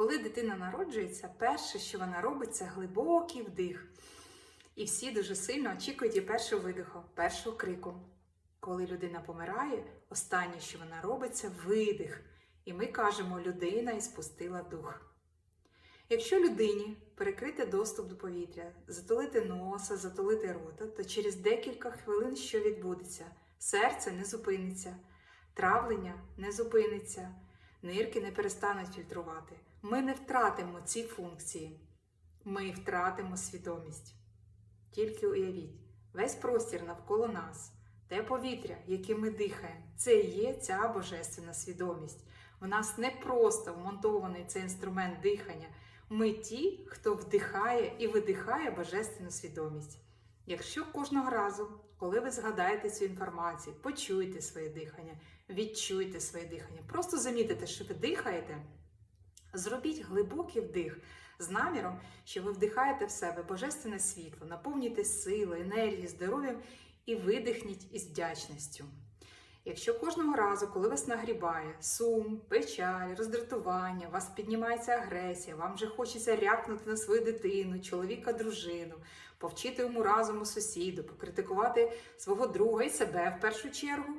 Коли дитина народжується, перше, що вона робить, це глибокий вдих. І всі дуже сильно очікують її першого видиху, першого крику. Коли людина помирає, останнє, що вона робить, це видих. І ми кажемо, людина і спустила дух. Якщо людині перекрити доступ до повітря, затулити носа, затулити рота, то через декілька хвилин що відбудеться? Серце не зупиниться, травлення не зупиниться, нирки не перестануть фільтрувати. Ми не втратимо ці функції, ми втратимо свідомість. Тільки уявіть, весь простір навколо нас, те повітря, яким ми дихаємо, це є ця божественна свідомість. В нас не просто вмонтований цей інструмент дихання. Ми ті, хто вдихає і видихає божественну свідомість. Якщо кожного разу, коли ви згадаєте цю інформацію, почуєте своє дихання, відчуєте своє дихання, просто замітите, що ви дихаєте, зробіть глибокий вдих з наміром, що ви вдихаєте в себе божественне світло, наповнюйте сили, енергії, здоров'ям і видихніть із вдячністю. Якщо кожного разу, коли вас нагрібає сум, печаль, роздратування, вас піднімається агресія, вам вже хочеться рякнути на свою дитину, чоловіка, дружину, повчити йому разуму сусіду, покритикувати свого друга і себе в першу чергу.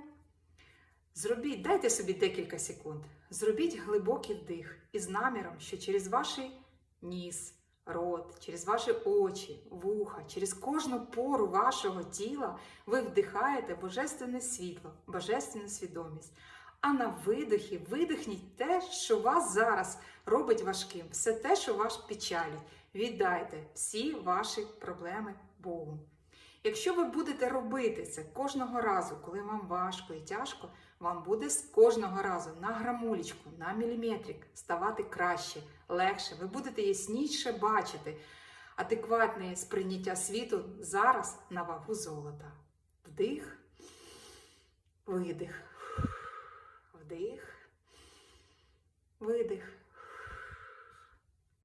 Зробіть, дайте собі декілька секунд. Зробіть глибокий вдих із наміром, що через ваш ніс, рот, через ваші очі, вуха, через кожну пору вашого тіла ви вдихаєте божественне світло, божественну свідомість. А на видихі видихніть те, що вас зараз робить важким, все те, що вас печалить. Віддайте всі ваші проблеми Богу. Якщо ви будете робити це кожного разу, коли вам важко і тяжко, вам буде з кожного разу на грамулечку, на міліметрик ставати краще, легше. Ви будете ясніше бачити адекватне сприйняття світу зараз на вагу золота. Вдих, видих, вдих, видих.